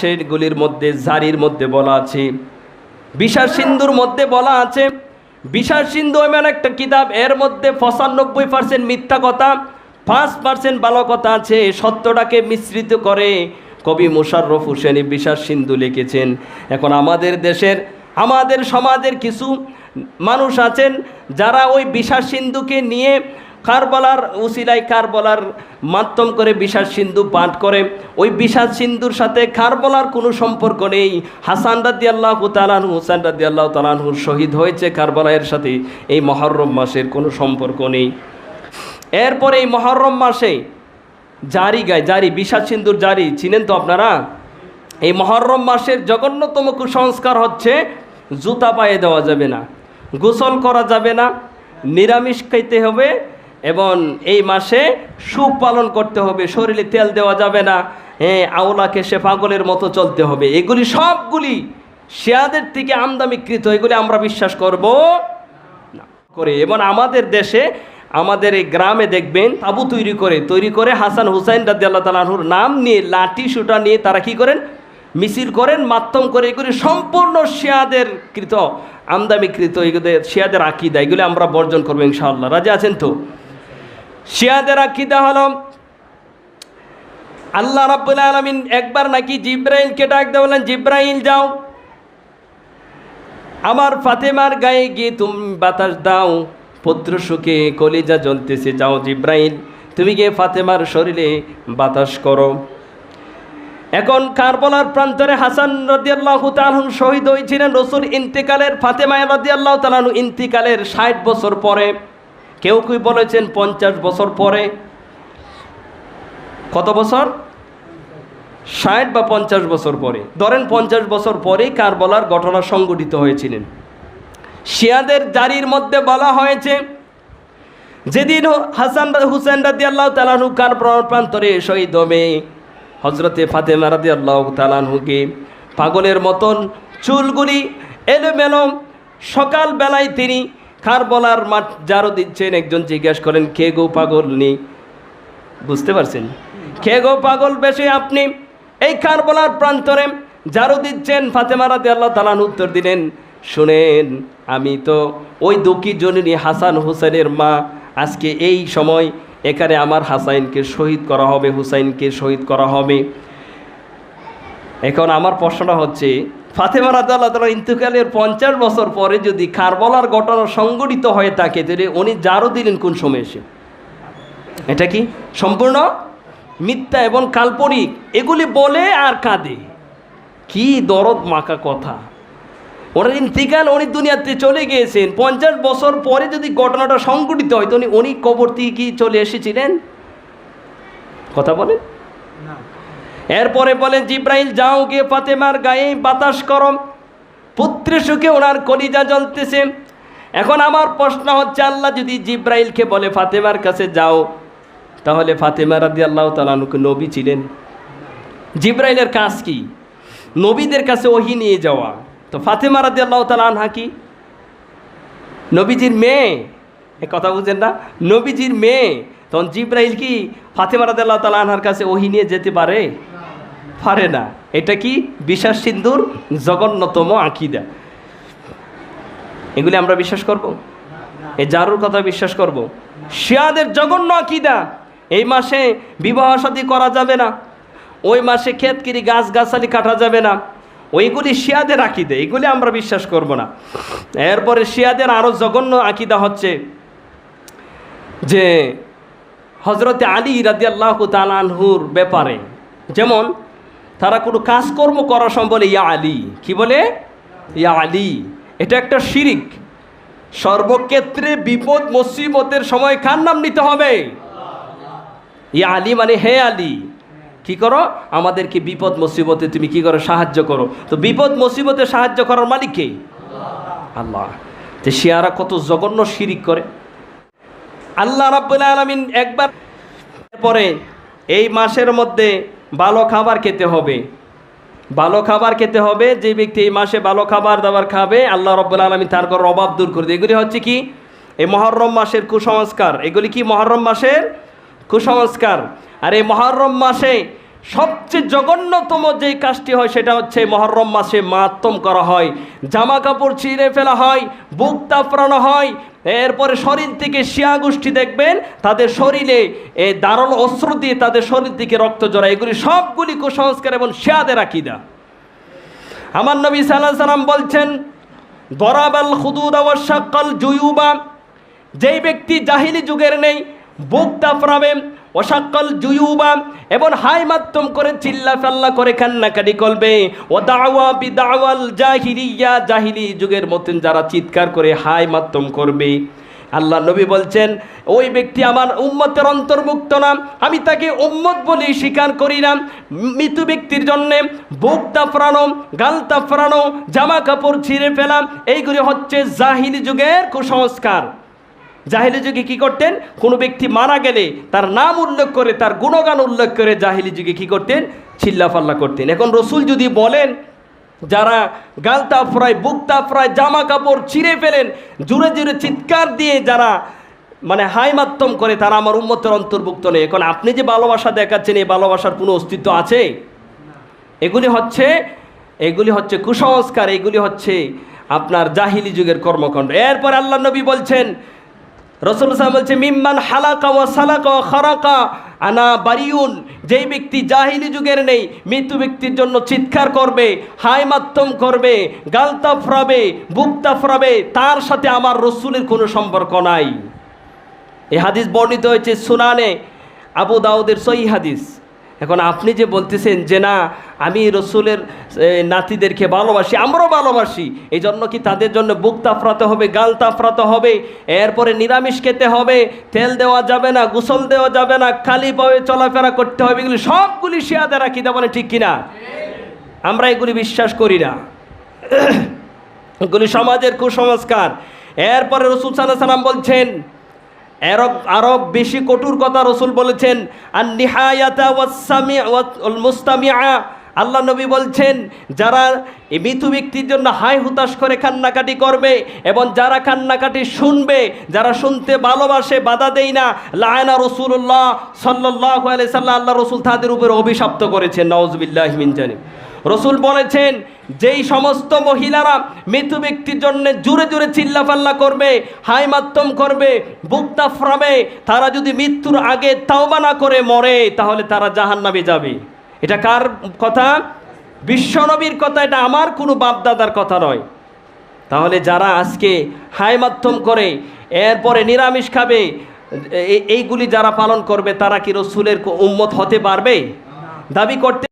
সেগুলির মধ্যে, জারির মধ্যে বলা আছে। বিশাল সিন্ধুর মধ্যে বলা আছে বিশাল সিন্ধু এমন একটা কিতাব, এর মধ্যে পঁচানব্বই পার্সেন্ট মিথ্যা কথা, পাঁচ পার্সেন্ট ভালো কথা আছে সত্যটাকে মিশ্রিত করে কবি মোশাররফ হোসেন বিশাল সিন্ধু লিখেছেন। এখন আমাদের দেশের, আমাদের সমাজের কিছু মানুষ আছেন, যারা ওই বিশাল সিন্ধুকে নিয়ে কারবালার উসিলাই কারবালার মাধ্যম করে বিশাল সিন্ধু পাঠ করে। ওই বিশাল সিন্ধুর সাথে কারবালার কোনো সম্পর্ক নেই। হাসান রাদি আল্লাহ তালানহু হুসান রাদি আল্লাহ তালানহুর শহীদ হয়েছে কারবালায়ের সাথে। এই মহরম মাসের কোনো সম্পর্ক নেই। এরপরে এই মহরম মাসে জারি গায়, জারি বিশাল সিন্ধুর জারি। চিনেন তো আপনারা? এই মহরম মাসের জঘন্যতম কুসংস্কার হচ্ছে জুতা পায়ে দেওয়া যাবে না, গোসল করা যাবে না, নিরামিষ খাইতে হবে এবং এই মাসে সুখ পালন করতে হবে, শরীরে তেল দেওয়া যাবে না হ্যাঁ আওলাকে সে পাগলের মতো চলতে হবে। এগুলি সবগুলি শেয়াদের থেকে আমদামিকৃত এগুলি আমরা বিশ্বাস করব করে এবং আমাদের দেশে, আমাদের এই গ্রামে দেখবেন, তাবু তৈরি করে তৈরি করে হাসান হুসাইন রাজি আল্লাহ তালাহুর নাম নিয়ে, লাঠি সুটা নিয়ে তারা কি করেন? মিছিল করেন মাধ্যম করে, এগুলি সম্পূর্ণ শিয়াদের কৃত আমদামিকৃত এগুলো শিয়াদের আকিদা, এগুলি আমরা বর্জন করব ইনশাআল্লাহ। রাজা আছেন তো? শিয়াদের আকিদা হলো। আল্লাহ রাব্বুল আলমিন একবার নাকি জিব্রাইলকে ডাক দিয়ে বললেন, জিব্রাইল যাও। আমার ফাতেমার গায়ে গিয়ে তুমি বাতাস দাও। পুত্র সুখে কলিজা জ্বলতেছে, যাও জিব্রাইল। তুমি গিয়ে ফাতেমার শরীরে বাতাস করো। এখন কারবলার প্রান্তরে হাসান রদিয়াল্লাহ তালহু শহীদ হয়েছিলেন। রসুল ইন্তিকালের ফাতেমায় রদিয়াল্লাহ তালাহু ইন্তিকালের ষাট বছর পরে। কেউ কেউ বলেছেন পঞ্চাশ বছর পরে? কত বছর? ষাট বা পঞ্চাশ বছর পরে। ধরেন পঞ্চাশ বছর পরেই কারবলার ঘটনা সংঘটিত হয়েছিলেন। শিয়াদের জারির মধ্যে বলা হয়েছে, যেদিন হাসান হুসেন রাদি আল্লাহ তালানহু কার প্রান্তরে শহীদ হবে হজরতে ফাতেমা রাদি আল্লাহ তালানহুকে পাগলের মতন চুলগুলি এলোমেলো সকালবেলায় তিনি কারবলার মাঠ জারো দিচ্ছেন, একজন জিজ্ঞেস করেন, কে গো পাগল নি? বুঝতে পারছেন? কে গো পাগল বেশি আপনি? এই কারবলার প্রান্তরে জারু দিচ্ছেন। ফাতেমা রাদি আল্লাহ তালান উত্তর দিলেন, শুনেন, আমি তো ওই দুঃখী জননী হাসান হুসেনের মা। আজকে এই সময় এখানে আমার হাসাইনকে শহীদ করা হবে, হুসাইনকে শহীদ করা হবে। এখন আমার প্রশ্নটা হচ্ছে ফাতেমা রাজা আল্লাহ তালা ইন্তুকালের পঞ্চাশ বছর পরে যদি কারবলার ঘটনা সংগঠিত হয়ে থাকে, তাহলে উনি জারও দিলেন কোন সময় এসে? এটা কি সম্পূর্ণ মিথ্যা এবং কাল্পনিক? এগুলি বলে আর কাঁদে। কি দরদ মাকা কথা। ওনার ইন্তিকাল, উনি দুনিয়াতে চলে গিয়েছেন। পঞ্চাশ বছর পরে যদি ঘটনাটা সংঘটিত হয় তো উনি উনি কবর থেকে কি চলে এসেছিলেন? কথা বলেন। এরপরে বলেন, জিব্রাইল, যাও গিয়ে ফাতেমার গায়ে বাতাস করম পুত্রে সুখে ওনার কলিজা জ্বলতেছে। এখন আমার প্রশ্ন হচ্ছে, আল্লাহ যদি জিব্রাইলকে বলে, ফাতেমার কাছে যাও, তাহলে ফাতেমা রাদি আল্লাহ তালানুকে নবী ছিলেন। জিব্রাইলের কাজ কি? নবীদের কাছে ওহি নিয়ে যাওয়া। তো ফাতেমা রাদি আল্লাহ তালানহা কি? নবীজির মেয়ে। এ কথা বুঝেন না। নবীজির মেয়ে। তখন জিব্রাইল কি? ফাতেমা রাদি আল্লাহ তালানহার কাছে ওহি নিয়ে যেতে পারে? পারে না। এটা কি বিশ্বাস সিন্ধুর জঘন্যতম আঁকিদা? এগুলি আমরা বিশ্বাস করব? এই জারুর কথা বিশ্বাস করব? শিয়াদের জঘন্য আঁকিদা, এই মাসে বিবাহ সাথী করা যাবে না। ওই মাসে ক্ষেতকিরি গাছ গাছালি কাটা যাবে না। ওইগুলি শিয়াদের আকিদা, এগুলি আমরা বিশ্বাস করব না। এরপরে শিয়াদের আরও জঘন্য আঁকিদা হচ্ছে যে হজরতে আলী রাজি আল্লাহ তালানহুর ব্যাপারে। যেমন তারা কোনো কাজকর্ম করার সময় বলে ইয়া আলী। কি বলে? ইয়া আলী। এটা একটা শিরিক। সর্বক্ষেত্রে বিপদ, মুসিবতের সময় কার নাম নিতে হবে? ইয়া আলী মানে হে আলী। কি করো? আমাদেরকে বিপদ, মুসিবতে তুমি কি করো? সাহায্য করো। তো বিপদ, মুসিবতে সাহায্য করার মালিক কে? আল্লাহ। যে শিয়ারা কত জঘন্য শিরিক করে। আল্লাহ রাব্বুল আলমিন একবার পরে এই মাসের মধ্যে ভালো খাবার খেতে হবে। ভালো খাবার খেতে হবে, যে ব্যক্তি এই মাসে ভালো খাবার দাবার খাবে, আল্লাহ রব্বুল আলমী তার ঘর অভাব দূর করে এগুলি হচ্ছে কি? এই মহরম মাসের কুসংস্কার। এগুলি কি মহরম মাসের? কুসংস্কার। আর এই মহরম মাসে সবচেয়ে জঘন্যতম যে কাজটি হয়, সেটা হচ্ছে মহরম মাসে মাতম করা হয়। জামা কাপড় ছিঁড়ে ফেলা হয়, বুক তাপড়ানো হয় এরপরে শরীর থেকে শিয়া গোষ্ঠী দেখবেন, তাদের শরীরে এই দারুণ অস্ত্র দিয়ে তাদের শরীর থেকে রক্ত জড়ায়। এগুলি সবগুলি কুসংস্কার এবং শিয়াদের আকিদা। আমার নবী সাল্লাহ সাল্লাম বলছেন, দরাবাল খুদুদ শাক্কাল জুয়ুবা। যেই ব্যক্তি জাহিলি যুগের নেই, বুক তাফরাবে ওসাক্কল জুয়ুবা, এবং হাই মাত্তম করে চিল্লা ফাল্লা করে কান্নাকাটি করবে। ও দাওয়া বি দাওয়াল জাহিলিয়া, জাহিলি যুগের মতন যারা চিৎকার করে হাই মাত্তম করবে। আল্লাহ নবী বলছেন, ওই ব্যক্তি আমার উম্মতের অন্তর্ভুক্ত না, আমি তাকে উম্মত বলে স্বীকার করি না। মৃত্যু ব্যক্তির জন্যে বুক তাফরানো গাল তাফরানো জামা কাপড় ছিঁড়ে ফেলা, এইগুলি হচ্ছে জাহিলি যুগের কুসংস্কার। জাহিলি যুগে কি করতেন? কোনো ব্যক্তি মারা গেলে তার নাম উল্লেখ করে, তার গুণগান উল্লেখ করে জাহিলি যুগে কি করতেন? চিল্লাফাল্লা করতেন। এখন রসুল যদি বলেন, যারা গাল তাফরায়, বুক তাফরায়, জামা কাপড় ছিঁড়ে ফেলেন, জুড়ে জুড়ে চিৎকার দিয়ে যারা মানে হাই মাধ্যম করে, তারা আমার উন্মতের অন্তর্ভুক্ত নেই। এখন আপনি যে ভালোবাসা দেখাচ্ছেন, এই ভালোবাসার কোনো অস্তিত্ব আছে? এগুলি হচ্ছে এগুলি হচ্ছে কুসংস্কার, এগুলি হচ্ছে আপনার জাহিলি যুগের কর্মকাণ্ড। এরপর আল্লাহ নবী বলছেন রসুল সাহেব বলছে, মিম্মান হালাকা ও সালাকা ও খরাকা, আনা বারিউন, যেই ব্যক্তি জাহিলি যুগের নেই, মৃত্যু ব্যক্তির জন্য চিৎকার করবে হাই মাধ্যম করবে, গালতা তাফরাবে বুকতা তাফরাবে তার সাথে আমার রসুলের কোনো সম্পর্ক নাই। এই হাদিস বর্ণিত হয়েছে সুনানে আবু দাউদের সই হাদিস। এখন আপনি যে বলতেছেন যে না, আমি রসুলের নাতিদেরকে ভালোবাসি, আমরাও ভালোবাসি এই জন্য কি তাদের জন্য বুক তাফরাতে হবে, গাল তাফরাতে হবে, এরপরে নিরামিষ খেতে হবে, তেল দেওয়া যাবে না, গোসল দেওয়া যাবে না খালি পাবে চলাফেরা করতে হবে, এগুলি সবগুলি শিয়াদের রাখি বলে ঠিক কিনা? আমরা এগুলি বিশ্বাস করি না। এগুলি সমাজের কুসংস্কার। এরপরে রসুল সাল্লাহ সাল্লাম বলছেন আরব আরব বেশি কটুর কথা রসুল বলেছেন আর নিহায়াতা মুস্তামিআ আল্লাহ নবী বলছেন, যারা মৃত্যু ব্যক্তির জন্য হাই হুতাশ করে কান্নাকাটি করবে এবং যারা কান্নাকাটি শুনবে, যারা শুনতে ভালোবাসে, বাধা দেয় না, লায়না রসুল্লাহ সাল্লাহ আলাই সাল্লাহ আল্লাহ রসুল তাদের উপরে অভিশপ্ত করেছেন মিন জানি রসুল বলেছেন যেই সমস্ত মহিলারা মৃত্যু ব্যক্তির জন্য জুড়ে জুড়ে চিল্লাফাল্লা করবে হাই মাধ্যম করবে বুকতা ফ্রামে, তারা যদি মৃত্যুর আগে তাওবা না করে মরে, তাহলে তারা জাহান্নামে যাবে। এটা কার কথা? বিশ্বনবীর কথা, এটা আমার কোনো বাপদাদার কথা নয়। তাহলে যারা আজকে হাই মাধ্যম করে, এরপরে নিরামিষ খাবে এইগুলি যারা পালন করবে, তারা কি রসুলের উম্মত হতে পারবে? দাবি করতে